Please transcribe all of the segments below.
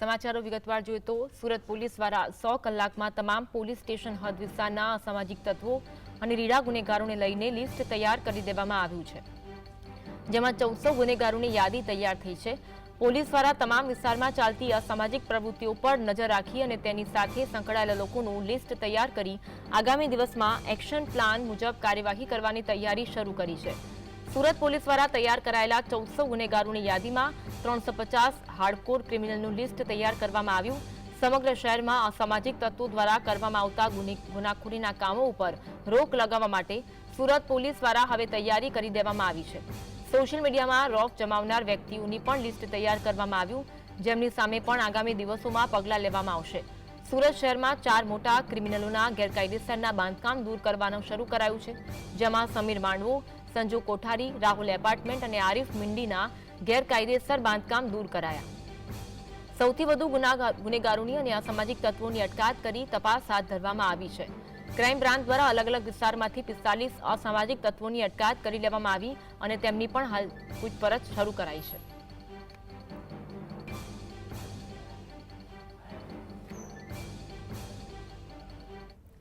સમાચારો વિગતવાર જોઈએ તો સુરત પોલીસ દ્વારા સો કલાકમાં તમામ પોલીસ સ્ટેશન હદ વિસ્તારના અસામાજિક તત્વો અને રીડા ગુનેગારોને લઈને લિસ્ટ તૈયાર કરી દેવામાં આવ્યું છે. જેમાં ચૌદસો ગુનેગારોની યાદી તૈયાર થઈ છે. પોલીસ દ્વારા તમામ વિસ્તારમાં ચાલતી અસામાજિક પ્રવૃત્તિઓ પર નજર રાખી અને તેની સાથે સંકળાયેલા લોકોનું લિસ્ટ તૈયાર કરી આગામી દિવસમાં એક્શન પ્લાન મુજબ કાર્યવાહી કરવાની તૈયારી શરૂ કરી છે. સુરત પોલીસ દ્વારા તૈયાર કરાયેલા ચૌદસો ગુનેગારોની યાદીમાં ત્રણસો પચાસ હાર્ડકોર ક્રિમિનલનું લિસ્ટ તૈયાર કરવામાં આવ્યું. સમગ્ર શહેરમાં અસામાજિક તત્વો દ્વારા કરવામાં આવતા ગુને- ગુનાખોરીના કામો ઉપર રોક લગાવવા માટે સુરત પોલીસ દ્વારા હવે તૈયારી કરી દેવામાં આવી છે. સોશિયલ મીડિયામાં રોફ જમાવનાર વ્યક્તિઓની પણ લિસ્ટ તૈયાર કરવામાં આવ્યું. જેમની સામે પણ આગામી દિવસોમાં પગલાં લેવામાં આવશે. સુરત શહેરમાં ચાર મોટા ક્રિમિનલોના ગેરકાયદેસરના બાંધકામ દૂર કરવાનું શરૂ કરાયું છે. જેમાં સમીર માંડવો સંજુ કોઠારી, રાહુલ એપાર્ટમેન્ટ અને આરિફ મિંડીના ગેરકાયદેસર બાંધકામ દૂર કરાયા. સૌથી વધુ ગુનાગા- ગુનેગારોની અને અસામાજિક તત્વોની અટકાયત કરી તપાસ હાથ ધરવામાં આવી છે. ક્રાઇમ બ્રાન્ચ દ્વારા અલગ અલગ વિસ્તારમાંથી પિસ્તાલીસ અસામાજિક તત્વોની અટકાયત કરી લેવામાં આવી અને તેમની પણ હાલ પૂછપરછ શરૂ કરાઈ છે.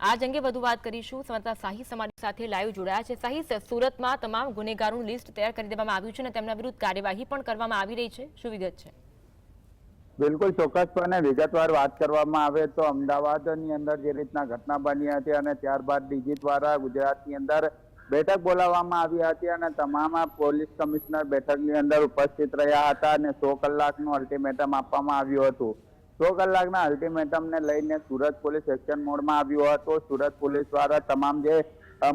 આજ અંગે વધુ વાત કરીશું. સંવાદદાતા શાહી સમાજ સાથે લાઈવ જોડાયા છે. શાહી સુરતમાં તમામ ગુનેગારોનું લિસ્ટ તૈયાર કરી દેવામાં આવ્યું છે અને તેમના વિરુદ્ધ કાર્યવાહી પણ કરવામાં આવી રહી છે. શું વિગત છે? બિલકુલ ચોક્કસપણે વિગતવાર વાત કરવામાં આવે તો અમદાવાદની અંદર જે રીતના ઘટના બની હતી અને ત્યારબાદ ડીજી દ્વારા ગુજરાતની અંદર બેઠક બોલાવવામાં આવી હતી અને તમામ પોલીસ કમિશનર બેઠકની અંદર ઉપસ્થિત રહ્યા હતા અને સો કલાકનું અલ્ટિમેટમ આપવામાં આવ્યું હતું. કલાકના અલ્ટિમેટમને લઈને સુરત પોલીસ એક્શન મોડમાં આવ્યું હતું. સુરત પોલીસ દ્વારા તમામ જે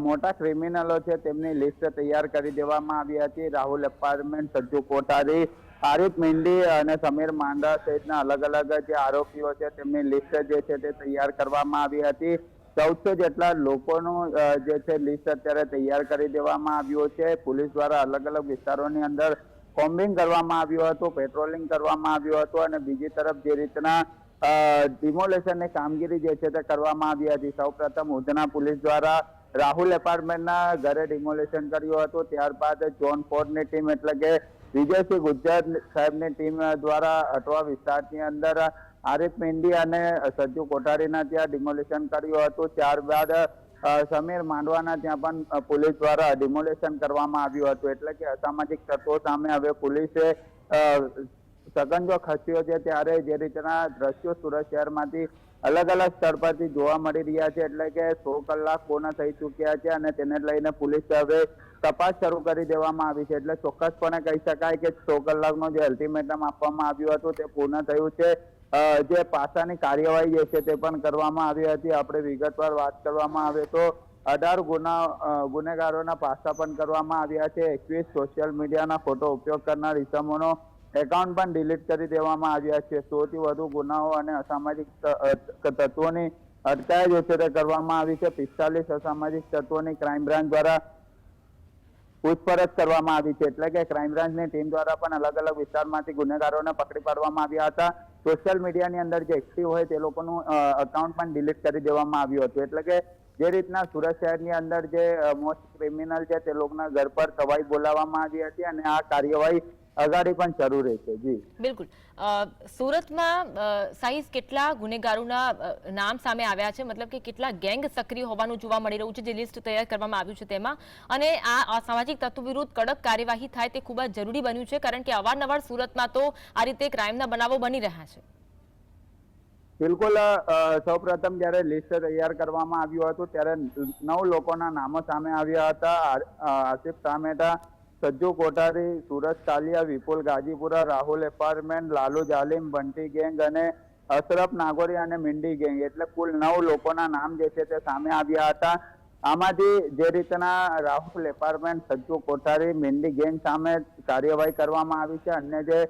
મોટા ક્રિમિનલો છે તેમની લિસ્ટ તૈયાર કરી દેવામાં આવી હતી. રાહુલ એપાર્ટમેન્ટ સજ્જુ કોઠારી, આરિફ મિંડી અને સમીર માંડા સહિતના અલગ અલગ જે આરોપીઓ છે તેમની લિસ્ટ જે છે તે તૈયાર કરવામાં આવી હતી. ચૌદસો જેટલા લોકોનું જે છે લિસ્ટ અત્યારે તૈયાર કરી દેવામાં આવ્યું છે. પોલીસ દ્વારા અલગ અલગ વિસ્તારોની અંદર કોમ્બિંગ કરવામાં આવ્યું હતું, પેટ્રોલિંગ કરવામાં આવ્યું હતું અને બીજી તરફ જે રીતના ડિમોલેશનની કામગીરી જે છે તે કરવામાં આવી હતી. સૌપ્રથમ ઉધના પોલીસ દ્વારા રાહુલ એપાર્ટમેન્ટના ઘરે ડિમોલેશન કર્યું હતું. ત્યારબાદ જોન ફોર્ડની ટીમ એટલે કે વિજયસિંહ ગુજરાત સાહેબની ટીમ દ્વારા અટવા વિસ્તારની અંદર આરિફ મેંડી અને સજ્જુ કોઠારીના ત્યાં ડિમોલેશન કર્યું હતું. ત્યારબાદ સમીર માંડવાના ત્યાં પણ પોલીસ દ્વારા ડિમોલેશન કરવામાં આવ્યું હતું. એટલે કે અસામાજિક તત્વો સામે હવે પોલીસે સગંજો ખસ્યો છે ત્યારે જે રીતના દ્રશ્યો સુરત શહેરમાંથી અલગ અલગ સ્થળ પરથી જોવા મળી રહ્યા છે. એટલે કે સો કલાક પૂર્ણ થઈ ચૂક્યા છે અને તેને લઈને પોલીસ હવે તપાસ શરૂ કરી દેવામાં આવી છે. એટલે ચોક્કસપણે કહી શકાય કે સો કલાકનો જે અલ્ટિમેટમ આપવામાં આવ્યું હતું તે પૂર્ણ થયું છે. જે પાસાની કાર્યવાહી જે છે તે પણ કરવામાં આવી હતી. આપણે વિગતવાર વાત કરવામાં આવે તો અઢાર ગુના ગુનેગારોના પાસા પણ કરવામાં આવ્યા છે. એકવીસ સોશિયલ મીડિયાના ખોટો ઉપયોગ કરનાર ઇસમોનો એકાઉન્ટ પણ ડિલીટ કરી દેવામાં આવ્યા છે. સૌથી વધુ ગુનાઓ અને અસામાજિક તત્વોની અટકાયત ઉછેરે કરવામાં આવી છે. પિસ્તાલીસ અસામાજિક તત્વોની ક્રાઇમ બ્રાન્ચ દ્વારા પૂછપરછ કરવામાં આવી છે. એટલે કે ક્રાઇમ બ્રાન્ચની ટીમ દ્વારા પણ અલગ અલગ વિસ્તારમાંથી ગુનેગારોને પકડી પાડવામાં આવ્યા હતા. સોશિયલ મીડિયાની અંદર જે એક્ટિવ હોય તે લોકોનું અકાઉન્ટ પણ ડિલીટ કરી દેવામાં આવ્યું હતું. એટલે કે જે રીતના સુરત શહેરની અંદર જે મોસ્ટ ક્રિમિનલ છે તે લોકોના ઘર પર કવાઈ બોલાવવામાં આવી હતી અને આ કાર્યવાહી અગાડી પણ શરૂ રહેશે જી. બિલકુલ. સુરતમાં સાઈઝ કેટલા ગુનેગારોના નામ સામે આવ્યા છે? મતલબ કે કેટલા ગેંગ સક્રિય હોવાનું જોવા મળી રહ્યું છે જે લિસ્ટ તૈયાર કરવામાં આવ્યું છે તેમાં? અને આ અસામાજિક તત્વ વિરુદ્ધ કડક કાર્યવાહી થાય તે ખૂબ જ જરૂરી બન્યું છે કારણ કે અવારનવાર સુરતમાં તો આ રીતે ક્રાઇમના બનાવો બની રહ્યા છે. બિલકુલ સૌ પ્રથમ જયારે લિસ્ટ તૈયાર કરવામાં આવ્યું હતું ત્યારે નવ લોકોના નામો સામે આવ્યા હતા. આસિફ સામે ટામેટા સજ્જુ કોઠારી સુરજ કાલિયા, વિપુલ ગાજીપુરા, રાહુલ એપાર્ટમેન્ટ, લાલુ જાલિમ, બંટી ગેંગ અને અશરફ નાગોરી અને મિંડી ગેંગ. એટલે કુલ નવ લોકોના નામ જે છે તે સામે આવ્યા હતા. આમાંથી જે રીતના રાહુલ એપાર્ટમેન્ટ, સજ્જુ કોઠારી, મિંડી ગેંગ સામે કાર્યવાહી કરવામાં આવી છે, અન્ય જે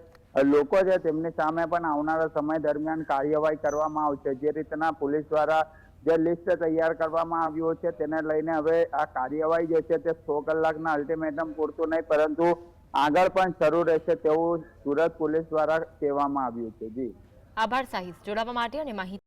લોકો છે તેમની સામે પણ આવનારા સમય દરમિયાન કાર્યવાહી કરવામાં આવશે. જે રીતના પોલીસ દ્વારા જે લિસ્ટ તૈયાર કરવામાં આવ્યું છે તેને લઈને હવે આ કાર્યવાહી જે છે તે સો કલાકના અલ્ટિમેટમ પૂરતું નહીં, પરંતુ આગળ પણ શરૂ રહેશે તેવું સુરત પોલીસ દ્વારા કહેવામાં આવ્યું છે. જી. આભાર સાહિત જોડાવા માટે અને માહિતી